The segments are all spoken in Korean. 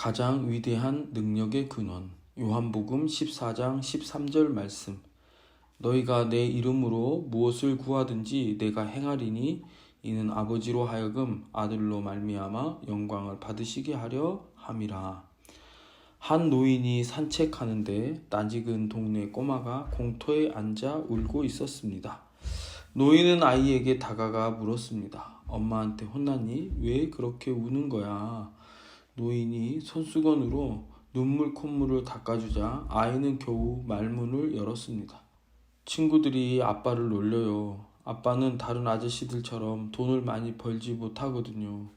가장 위대한 능력의 근원. 요한복음 14장 13절 말씀. 너희가 내 이름으로 무엇을 구하든지 내가 행하리니 이는 아버지로 하여금 아들로 말미암아 영광을 받으시게 하려 함이라. 한 노인이 산책하는데 낯익은 동네 꼬마가 공터에 앉아 울고 있었습니다. 노인은 아이에게 다가가 물었습니다. 엄마한테 혼났니? 왜 그렇게 우는 거야? 노인이 손수건으로 눈물 콧물을 닦아주자 아이는 겨우 말문을 열었습니다. 친구들이 아빠를 놀려요. 아빠는 다른 아저씨들처럼 돈을 많이 벌지 못하거든요.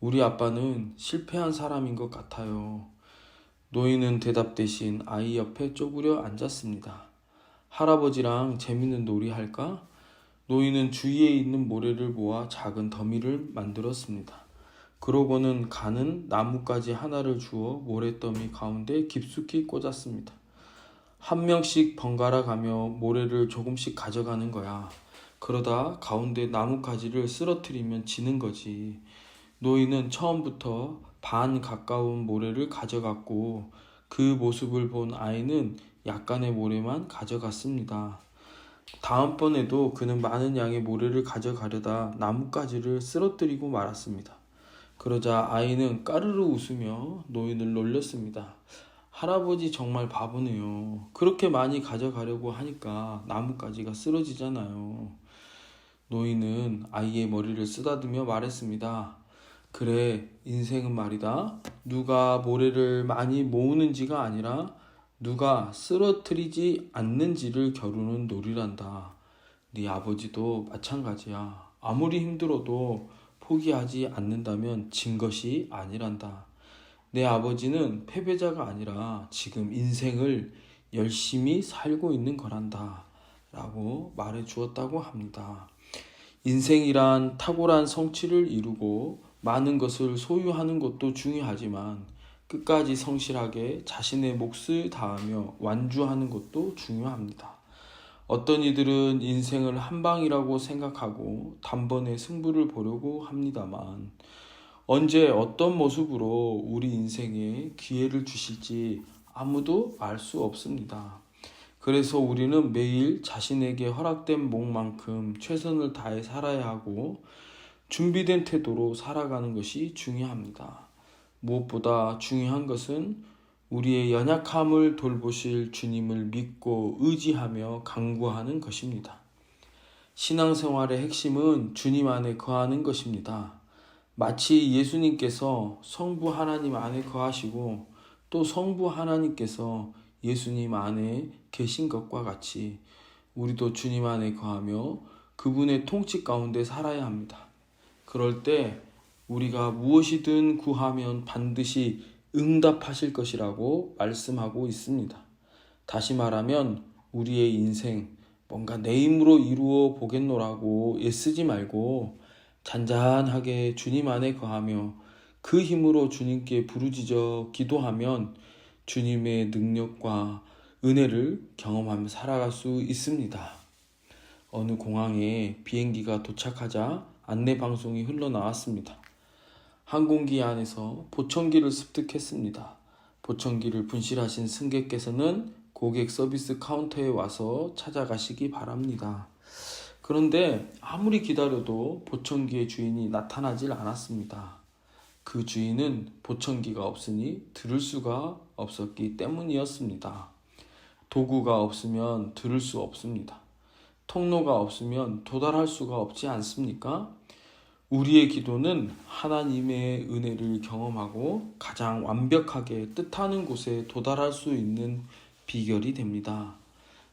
우리 아빠는 실패한 사람인 것 같아요. 노인은 대답 대신 아이 옆에 쪼그려 앉았습니다. 할아버지랑 재밌는 놀이 할까? 노인은 주위에 있는 모래를 모아 작은 더미를 만들었습니다. 그러고는 가는 나뭇가지 하나를 주어 모래더미 가운데 깊숙이 꽂았습니다. 한 명씩 번갈아 가며 모래를 조금씩 가져가는 거야. 그러다 가운데 나뭇가지를 쓰러뜨리면 지는 거지. 노인은 처음부터 반 가까운 모래를 가져갔고 그 모습을 본 아이는 약간의 모래만 가져갔습니다. 다음번에도 그는 많은 양의 모래를 가져가려다 나뭇가지를 쓰러뜨리고 말았습니다. 그러자 아이는 까르르 웃으며 노인을 놀렸습니다. 할아버지 정말 바보네요. 그렇게 많이 가져가려고 하니까 나뭇가지가 쓰러지잖아요. 노인은 아이의 머리를 쓰다듬며 말했습니다. 그래, 인생은 말이다. 누가 모래를 많이 모으는지가 아니라 누가 쓰러뜨리지 않는지를 겨루는 놀이란다. 네 아버지도 마찬가지야. 아무리 힘들어도 포기하지 않는다면 진 것이 아니란다. 내 아버지는 패배자가 아니라 지금 인생을 열심히 살고 있는 거란다. 라고 말해 주었다고 합니다. 인생이란 탁월한 성취를 이루고 많은 것을 소유하는 것도 중요하지만 끝까지 성실하게 자신의 몫을 다하며 완주하는 것도 중요합니다. 어떤 이들은 인생을 한 방이라고 생각하고 단번에 승부를 보려고 합니다만 언제 어떤 모습으로 우리 인생에 기회를 주실지 아무도 알 수 없습니다. 그래서 우리는 매일 자신에게 허락된 몫만큼 최선을 다해 살아야 하고 준비된 태도로 살아가는 것이 중요합니다. 무엇보다 중요한 것은 우리의 연약함을 돌보실 주님을 믿고 의지하며 강구하는 것입니다. 신앙생활의 핵심은 주님 안에 거하는 것입니다. 마치 예수님께서 성부 하나님 안에 거하시고 또 성부 하나님께서 예수님 안에 계신 것과 같이 우리도 주님 안에 거하며 그분의 통치 가운데 살아야 합니다. 그럴 때 우리가 무엇이든 구하면 반드시 응답하실 것이라고 말씀하고 있습니다. 다시 말하면 우리의 인생 뭔가 내 힘으로 이루어 보겠노라고 애쓰지 말고 잔잔하게 주님 안에 거하며 그 힘으로 주님께 부르짖어 기도하면 주님의 능력과 은혜를 경험하며 살아갈 수 있습니다. 어느 공항에 비행기가 도착하자 안내 방송이 흘러나왔습니다. 항공기 안에서 보청기를 습득했습니다. 보청기를 분실하신 승객께서는 고객 서비스 카운터에 와서 찾아가시기 바랍니다. 그런데 아무리 기다려도 보청기의 주인이 나타나질 않았습니다. 그 주인은 보청기가 없으니 들을 수가 없었기 때문이었습니다. 도구가 없으면 들을 수 없습니다. 통로가 없으면 도달할 수가 없지 않습니까? 우리의 기도는 하나님의 은혜를 경험하고 가장 완벽하게 뜻하는 곳에 도달할 수 있는 비결이 됩니다.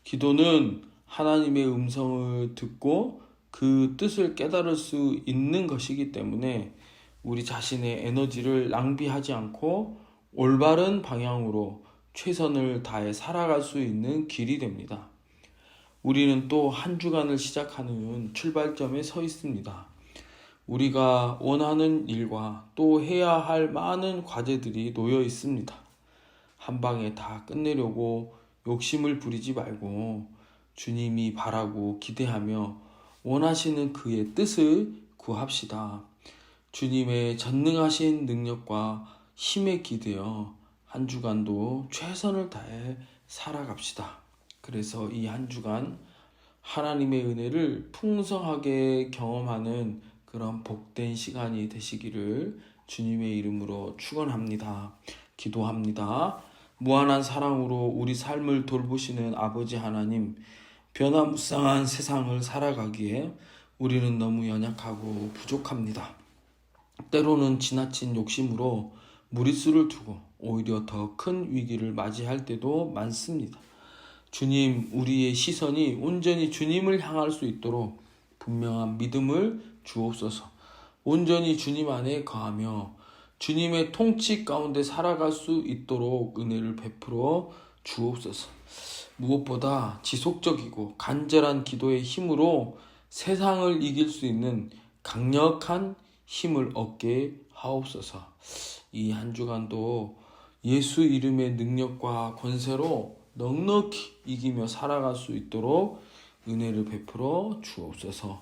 기도는 하나님의 음성을 듣고 그 뜻을 깨달을 수 있는 것이기 때문에 우리 자신의 에너지를 낭비하지 않고 올바른 방향으로 최선을 다해 살아갈 수 있는 길이 됩니다. 우리는 또 한 주간을 시작하는 출발점에 서 있습니다. 우리가 원하는 일과 또 해야 할 많은 과제들이 놓여 있습니다. 한 방에 다 끝내려고 욕심을 부리지 말고 주님이 바라고 기대하며 원하시는 그의 뜻을 구합시다. 주님의 전능하신 능력과 힘에 기대어 한 주간도 최선을 다해 살아갑시다. 그래서 이 한 주간 하나님의 은혜를 풍성하게 경험하는 그런 복된 시간이 되시기를 주님의 이름으로 축원합니다. 기도합니다. 무한한 사랑으로 우리 삶을 돌보시는 아버지 하나님, 변화무쌍한 세상을 살아가기에 우리는 너무 연약하고 부족합니다. 때로는 지나친 욕심으로 무리수를 두고 오히려 더 큰 위기를 맞이할 때도 많습니다. 주님, 우리의 시선이 온전히 주님을 향할 수 있도록 분명한 믿음을 주옵소서. 온전히 주님 안에 거하며 주님의 통치 가운데 살아갈 수 있도록 은혜를 베풀어 주옵소서. 무엇보다 지속적이고 간절한 기도의 힘으로 세상을 이길 수 있는 강력한 힘을 얻게 하옵소서. 이 한 주간도 예수 이름의 능력과 권세로 넉넉히 이기며 살아갈 수 있도록 은혜를 베풀어 주옵소서.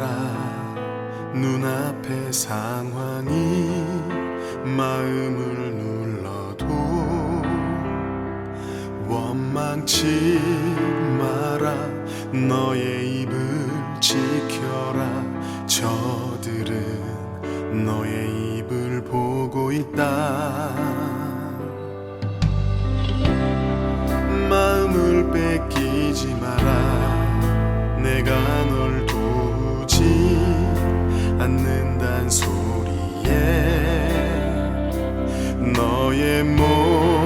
마라 눈앞의 상황이 마음을 눌러도 원망치 마라 너의 입을 지켜라. 저들은 너의 입을 보고 있다. 마음을 뺏기지 마라. 내가 널 않는단 소리에 너의 모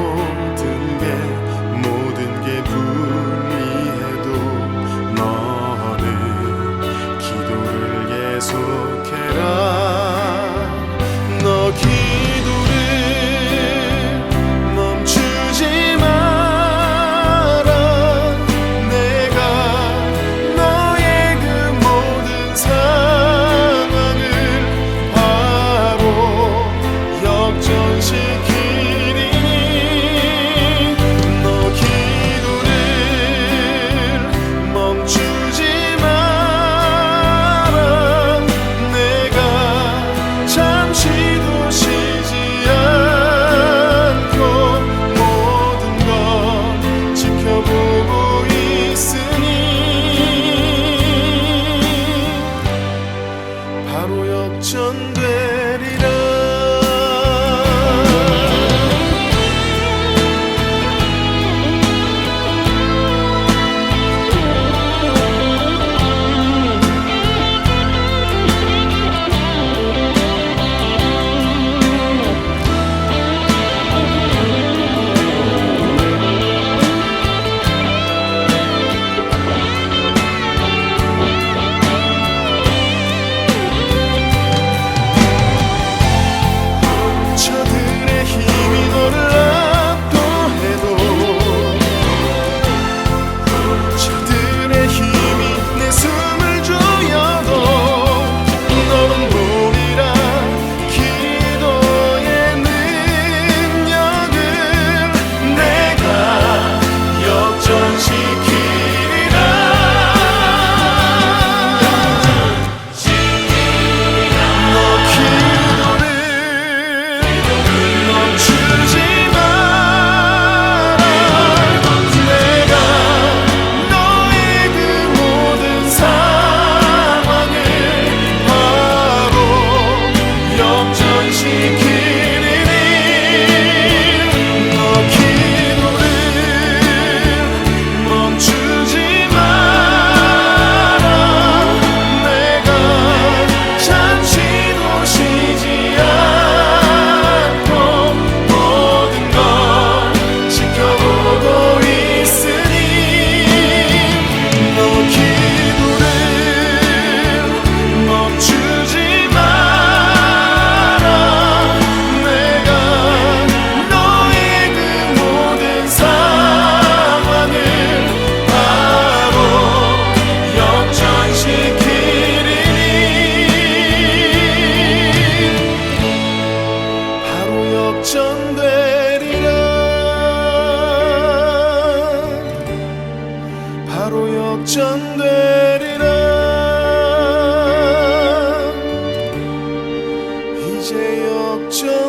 이제 역전.